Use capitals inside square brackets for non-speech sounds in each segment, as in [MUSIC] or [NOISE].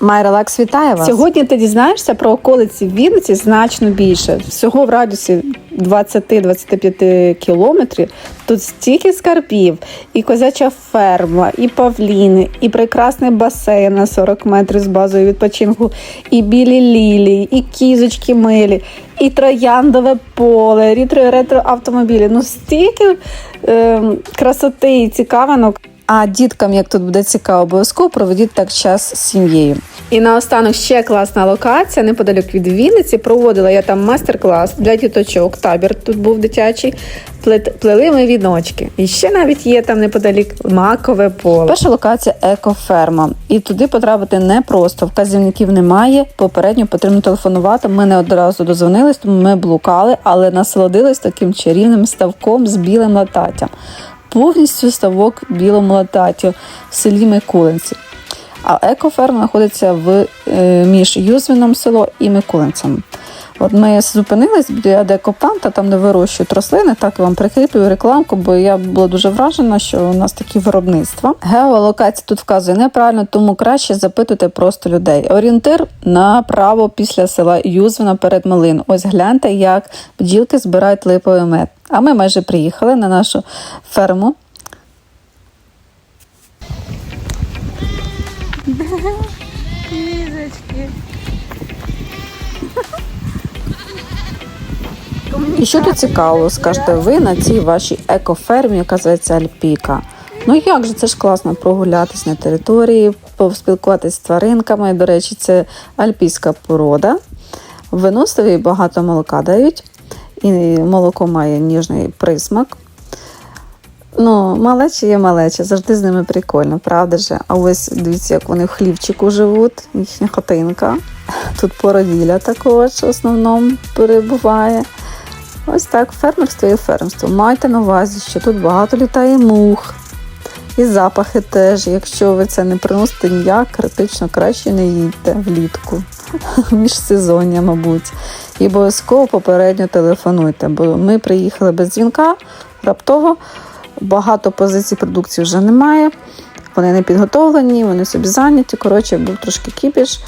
Майрелакс вітає вас. Сьогодні ти дізнаєшся про околиці Вінниці значно більше. Всього в радіусі 20-25 кілометрів. Тут стільки скарбів, і козяча ферма, і павліни, і прекрасний басейн на 40 метрів з базою відпочинку, і білі лілії, і кізочки милі, і трояндове поле, ретро ретро автомобілі. Ну стільки е, красоти і цікавинок. А діткам, як тут буде цікаво, обов'язково проведіть так час з сім'єю. І наостанок ще класна локація неподалік від Вінниці. Проводила я там майстер-клас для діточок. Табір тут був дитячий. Плели ми віночки. І ще навіть є там неподалік макове поле. Перша локація екоферма. І туди потрапити непросто. Вказівників немає. Попередньо потрібно телефонувати. Ми не одразу дозвонились, тому ми блукали, але насолодились таким чарівним ставком з білим лататтям. Повністю ставок білому лататтю в селі Микулинці. А екоферма знаходиться в е, між Юзвіном село і Микулинцем. От ми зупинились біля декопланта, там де вирощують рослини. Так я вам прикріплюю рекламку, бо я була дуже вражена, що у нас такі виробництва. Геолокація тут вказує неправильно, тому краще запитуйте просто людей. Орієнтир направо після села Юзвіна перед Малин. Ось гляньте, як бджілки збирають липовий мед. А ми майже приїхали на нашу ферму. І що тут цікаво, скажете ви на цій вашій екофермі, яка зветься Альпіка. Ну як же це ж класно прогулятись на території, поспілкуватись з тваринками. До речі, це альпійська порода. Виносливі багато молока дають, і молоко має ніжний присмак. Ну, малечі є малечі, завжди з ними прикольно, правда же? А ось дивіться, як вони в хлівчику живуть, їхня хатинка. Тут породілля також в основному перебуває. Ось так, фермерство є фермерство. Майте на увазі, що тут багато літає мух. І запахи теж. Якщо ви це не приносите ніяк, критично краще не їдьте влітку. [LAUGHS] Міжсезоння, мабуть. І обов'язково попередньо телефонуйте, бо ми приїхали без дзвінка раптово. Багато позицій продукції вже немає. Вони не підготовлені, вони собі зайняті. Коротше, був трошки кіпіш.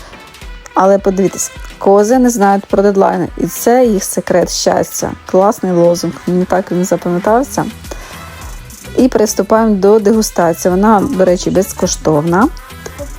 Але подивіться, кози не знають про дедлайни, і це їх секрет щастя. Класний лозунг. Мені так він запам'ятався. І приступаємо до дегустації. Вона, до речі, безкоштовна.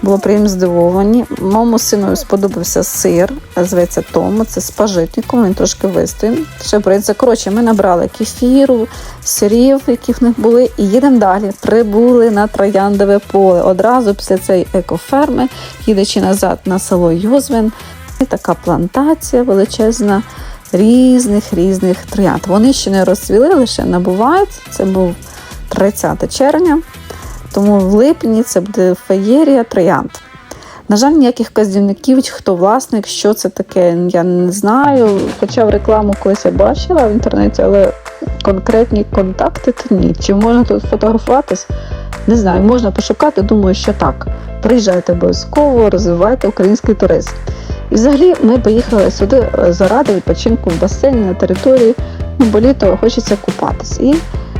Було приємно здивовані. Моєму сину сподобався сир, зветься Тому, це з пажитником, він трошки вистоїн. Ще прийдеться. Коротше, ми набрали кефіру, сирів, які в них були, і їдемо далі. Прибули на трояндове поле. Одразу після цієї екоферми, їдучи назад на село. І така плантація величезна різних різних троянд. Вони ще не розцвіли, лише набувають. Це був 30 червня. Тому в липні це буде феєрія троянд. На жаль, ніяких вказівників, хто власник, що це таке, я не знаю. Хоча в рекламу колись я бачила в інтернеті, але конкретні контакти то ні. Чи можна тут фотографуватись? Не знаю, можна пошукати, думаю, що так. Приїжджайте обов'язково, розвивайте український туризм. І взагалі ми поїхали сюди е, заради відпочинку в басейні на території, ну, бо літо хочеться купатись. І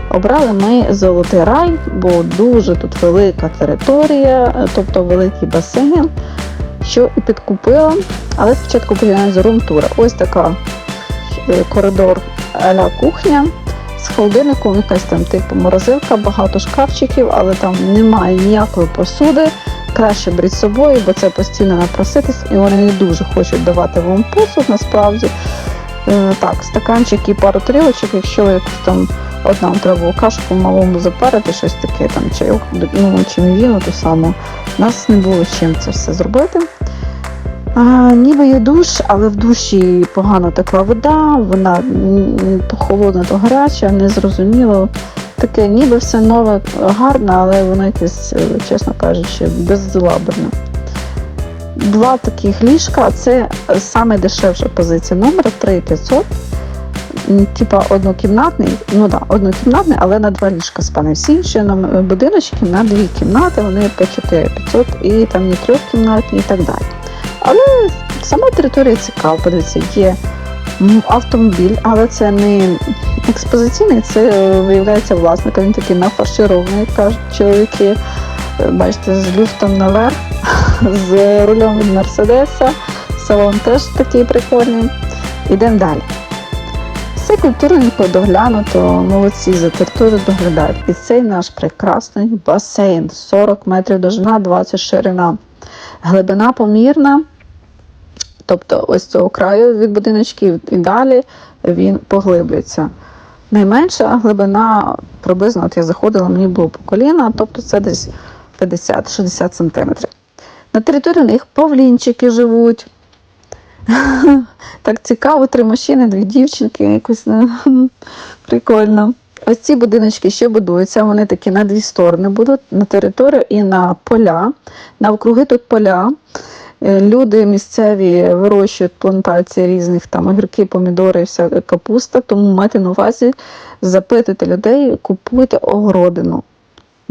Обрали ми Золотий рай, бо дуже тут велика територія, тобто великий басейн, що і підкупила. Але спочатку починаємо з румтура. Ось така е, коридор аля кухня з холодильником, якась там типу морозилка, багато шкафчиків, але там немає ніякої посуди. Краще беріть з собою, бо це постійно напроситись, і вони не дуже хочуть давати вам посуд насправді. Е, Так, стаканчик і пару тарілочок, якщо якось там От нам треба кашку малому запарити, щось таке, там чайок, ну чи віно, то саме. У нас не було чим це все зробити. А, ніби є душ, але в душі погано текла вода, вона то холодна, то гаряча, незрозуміло. Таке, ніби все нове, гарне, але воно якесь, е, чесно кажучи, беззлаберне. Два таких ліжка, це саме дешевша позиція номер 3500 м, типа однокімнатний, ну да, однокімнатний, але на два ліжка спане. Всі інші будиночки на дві кімнати, вони по 4500 і там є трьохкімнатні і так далі. Але сама територія цікава, подивіться, є автомобіль, але це не експозиційний, це е, виявляється власник, він такий нафарширований, кажуть чоловіки. Е, Бачите, з люфтом наверх. [LAUGHS] з рулем від Мерседеса. Салон теж такий прикольний. Ідемо далі. Все культурненько доглянуто, молодці за територію доглядають. І цей наш прекрасний басейн 40 метрів довжина, 20 ширина. Глибина помірна, тобто ось цього краю від будиночків і далі він поглиблюється. Найменша глибина приблизно, от я заходила, мені було по коліна, тобто це десь 50-60 см. На території у них павлінчики живуть. Так цікаво, три мужчини, дві дівчинки, якось ну, прикольно. Ось ці будиночки ще будуються, вони такі на дві сторони будуть на територію і на поля. Навкруги тут поля. Е, Люди місцеві вирощують плантації різних там огірки, помідори, вся капуста. Тому майте на увазі, запитуйте людей, купуйте огородину.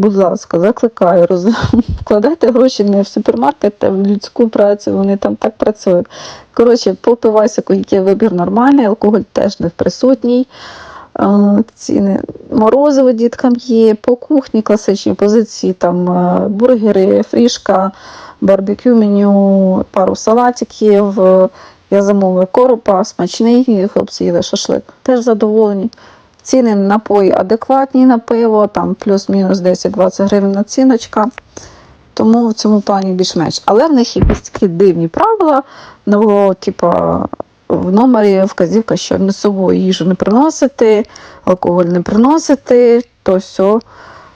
Будь ласка, закликаю, роз... [LAUGHS] вкладайте гроші не в супермаркет, а в людську працю, вони там так працюють. Коротше, попивайся, який вибір нормальний, алкоголь теж не присутній. Ціни морозиво діткам є, по кухні класичні позиції, там е, бургери, фрішка, барбекю меню, пару салатиків. Е, Я замовила коропа, смачний, хлопці їли шашлик. Теж задоволені. Ціни на напої адекватні на пиво, там плюс-мінус 10-20 гривень націночка. Тому в цьому плані більш-менш. Але в них якісь такі дивні правила. Ну, типа, в номері вказівка, що не собою їжу не приносити, алкоголь не приносити, то все.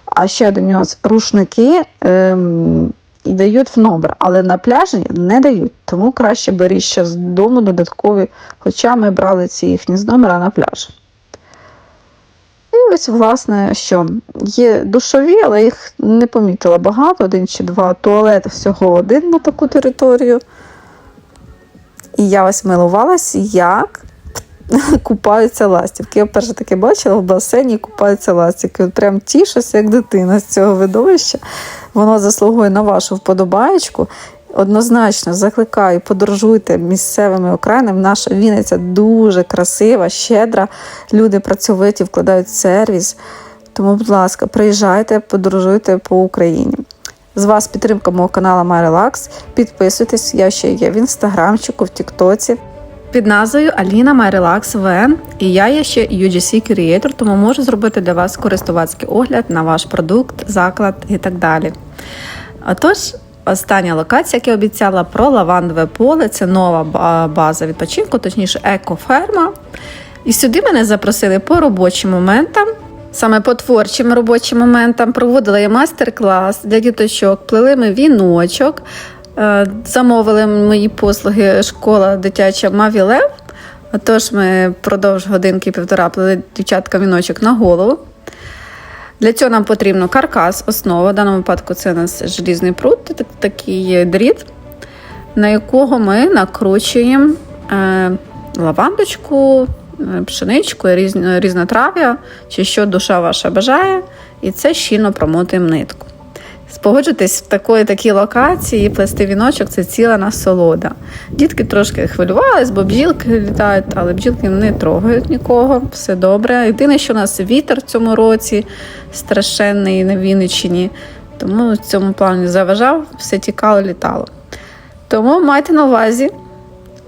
А ще один нюанс. Рушники ем, дають в номер, але на пляжі не дають. Тому краще беріть ще з дому додаткові, хоча ми брали ці їхні з номера на пляж. Ось, власне, що є душові, але їх не помітила багато, один чи два. Туалет всього один на таку територію. І я ось милувалась, як купаються ластівки. Я вперше таке бачила в басейні купаються ластівки. Прям тішуся, як дитина з цього видовища. Воно заслугує на вашу вподобаєчку. Однозначно закликаю, подорожуйте місцевими окраїнами. Наша Вінниця дуже красива, щедра. Люди працьовиті, вкладають сервіс. Тому, будь ласка, приїжджайте, подорожуйте по Україні. З вас підтримка мого каналу MyRelax. Підписуйтесь, я ще є в інстаграмчику, в Тіктоці. Під назвою Аліна MyRelax VN. І я є ще UGC Creator, тому можу зробити для вас користувацький огляд на ваш продукт, заклад і так далі. Отож, остання локація, як я обіцяла, про лавандове поле. Це нова база відпочинку, точніше, екоферма. І сюди мене запросили по робочим моментам. Саме по творчим робочим моментам проводила я майстер-клас для діточок, плели ми віночок, е, замовили мої послуги школа дитяча Мавілев. Тож ми впродовж годинки півтора плели дівчаткам віночок на голову. Для цього нам потрібно каркас, основа. В даному випадку це у нас желізний прут, так- такий дріт, на якого ми накручуємо е, лавандочку, е, пшеничку, різнотрав'я, чи що душа ваша бажає, і це щільно промотуємо нитку. Спогоджуйтесь в такої такій локації, плести віночок це ціла насолода. Дітки трошки хвилювались, бо бджілки літають, але бджілки не трогають нікого, все добре. Єдине, що у нас вітер в цьому році страшенний на Вінниччині, тому в цьому плані заважав, все тікало, літало. Тому майте на увазі,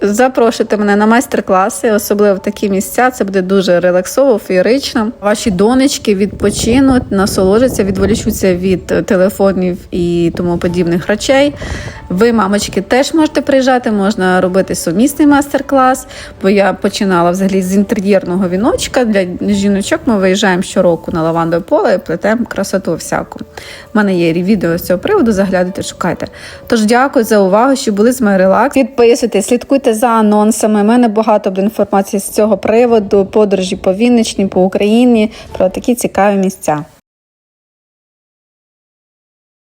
Запрошуйте мене на майстер-класи, особливо в такі місця. Це буде дуже релаксово, феєрично. Ваші донечки відпочинуть, насолоджаться, відволічуться від телефонів і тому подібних речей. Ви, мамочки, теж можете приїжджати, можна робити сумісний майстер-клас, бо я починала взагалі з інтер'єрного віночка. Для жіночок ми виїжджаємо щороку на лавандове поле і плетемо красоту всяку. У мене є відео з цього приводу, заглядайте, шукайте. Тож дякую за увагу, що були з моєю релакс. Підписуйтесь, слідкуйте за анонсами. У мене багато буде інформації з цього приводу, подорожі по Вінничні, по Україні, про такі цікаві місця.